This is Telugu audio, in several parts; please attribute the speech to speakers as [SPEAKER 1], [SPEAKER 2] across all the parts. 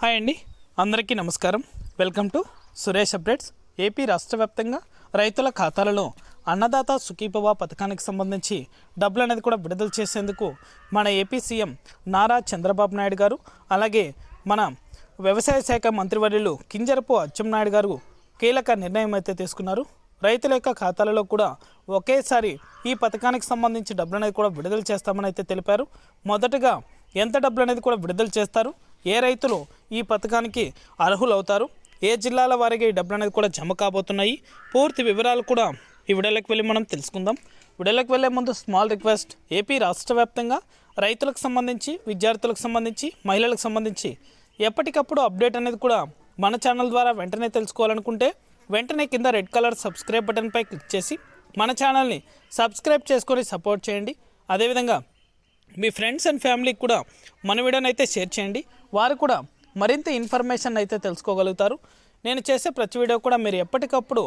[SPEAKER 1] హాయ్ అండి. అందరికీ నమస్కారం. Welcome to Suresh updates. AP రాష్ట్ర వ్యాప్తంగా రైతుల ఖాతాలలో అన్నదాత సుఖీభవ పథకానికి సంబంధించి డబ్బులు అనేది కూడా విడుదల చేసేందుకు మన ఏపీ సీఎం నారా చంద్రబాబు నాయుడు గారు అలాగే మన వ్యవసాయ శాఖ మంత్రివర్యులు కింజరపు అచ్చెన్నాయుడు గారు కీలక నిర్ణయం అయితే తీసుకున్నారు. రైతుల యొక్క ఖాతాలలో కూడా ఒకేసారి ఈ పథకానికి సంబంధించి డబ్బులు అనేది కూడా విడుదల చేస్తామని అయితే తెలిపారు. మొదటగా ఎంత డబ్బులు అనేది కూడా విడుదల చేస్తారు? ఏ రైతులు ఈ పథకానికి అర్హులవుతారు? ఏ జిల్లాల వారికి ఈ డబ్బులు అనేది కూడా జమ కాబోతున్నాయి? పూర్తి వివరాలు కూడా ఈ విడలకు వెళ్ళి మనం తెలుసుకుందాం. విడలకు వెళ్ళే ముందు స్మాల్ రిక్వెస్ట్. ఏపీ రాష్ట్ర వ్యాప్తంగా రైతులకు సంబంధించి విద్యార్థులకు సంబంధించి మహిళలకు సంబంధించి ఎప్పటికప్పుడు అప్డేట్ అనేది కూడా మన ఛానల్ ద్వారా వెంటనే తెలుసుకోవాలనుకుంటే వెంటనే కింద రెడ్ కలర్ సబ్స్క్రైబ్ బటన్పై క్లిక్ చేసి మన ఛానల్ని సబ్స్క్రైబ్ చేసుకొని సపోర్ట్ చేయండి. అదేవిధంగా మీ ఫ్రెండ్స్ అండ్ ఫ్యామిలీకి కూడా మన వీడియోని అయితే షేర్ చేయండి. వారు కూడా మరింత ఇన్ఫర్మేషన్ అయితే తెలుసుకోగలుగుతారు. నేను చేసే ప్రతి వీడియో కూడా మీరు ఎప్పటికప్పుడు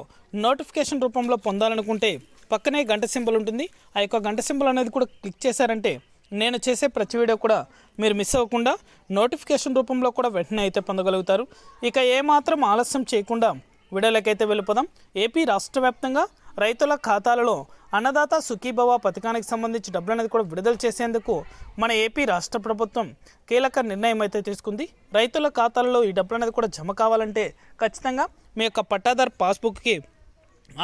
[SPEAKER 1] నోటిఫికేషన్ రూపంలో పొందాలనుకుంటే పక్కనే గంట సింబల్ ఉంటుంది. ఆ యొక్క గంట సింబల్ అనేది కూడా క్లిక్ చేశారంటే నేను చేసే ప్రతి వీడియో కూడా మీరు మిస్ అవ్వకుండా నోటిఫికేషన్ రూపంలో కూడా వెంటనే అయితే పొందగలుగుతారు. ఇక ఏమాత్రం ఆలస్యం చేయకుండా వీడియోలకైతే వెళ్ళిపోదాం. ఏపీ రాష్ట్ర వ్యాప్తంగా రైతుల ఖాతాలలో అన్నదాత సుఖీభవ పథకానికి సంబంధించి డబ్బులు అనేది కూడా విడుదల చేసేందుకు మన ఏపీ రాష్ట్ర ప్రభుత్వం కీలక నిర్ణయం అయితే తీసుకుంది. రైతుల ఖాతాలలో ఈ డబ్బులు అనేది కూడా జమ కావాలంటే ఖచ్చితంగా మీ యొక్క పట్టాదార్ పాస్బుక్కి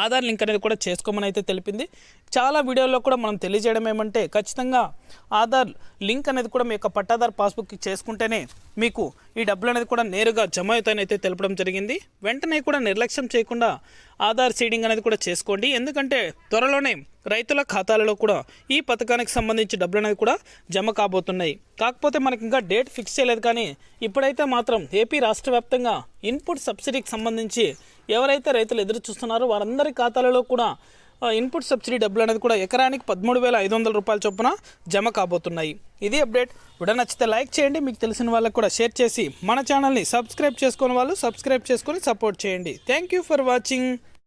[SPEAKER 1] ఆధార్ లింక్ అనేది కూడా చేసుకోమని అయితే తెలిపింది. చాలా వీడియోల్లో కూడా మనం తెలియజేయడం ఏమంటే ఖచ్చితంగా ఆధార్ లింక్ అనేది కూడా మీ యొక్క పట్టాదార్ పాస్బుక్కి చేసుకుంటేనే మీకు ఈ డబ్బులు అనేది కూడా నేరుగా జమ అవుతాయని అయితే తెలపడం జరిగింది. వెంటనే కూడా నిర్లక్ష్యం చేయకుండా ఆధార్ సీడింగ్ అనేది కూడా చేసుకోండి. ఎందుకంటే త్వరలోనే రైతుల ఖాతాలలో కూడా ఈ పథకానికి సంబంధించి డబ్బులు అనేది కూడా జమ కాబోతున్నాయి. కాకపోతే మనకి ఇంకా డేట్ ఫిక్స్ చేయలేదు కానీ ఇప్పుడైతే మాత్రం ఏపీ రాష్ట్ర వ్యాప్తంగా ఇన్పుట్ సబ్సిడీకి సంబంధించి ఎవరైతే రైతులు ఎదురు చూస్తున్నారో వారందరి ఖాతాలలో కూడా ఇన్పుట్ సబ్సిడీ డబ్బులు అనేది కూడా ఎకరానికి పదమూడు వేల ఐదు వందల రూపాయల చొప్పున జమ కాబోతున్నాయి. ఇది అప్డేట్. వీడియో నచ్చితే లైక్ చేయండి. మీకు తెలిసిన వాళ్ళకి కూడా షేర్ చేసి మన ఛానల్ని సబ్స్క్రైబ్ చేసుకుని వాళ్ళు సబ్స్క్రైబ్ చేసుకొని సపోర్ట్ చేయండి. Thank you for watching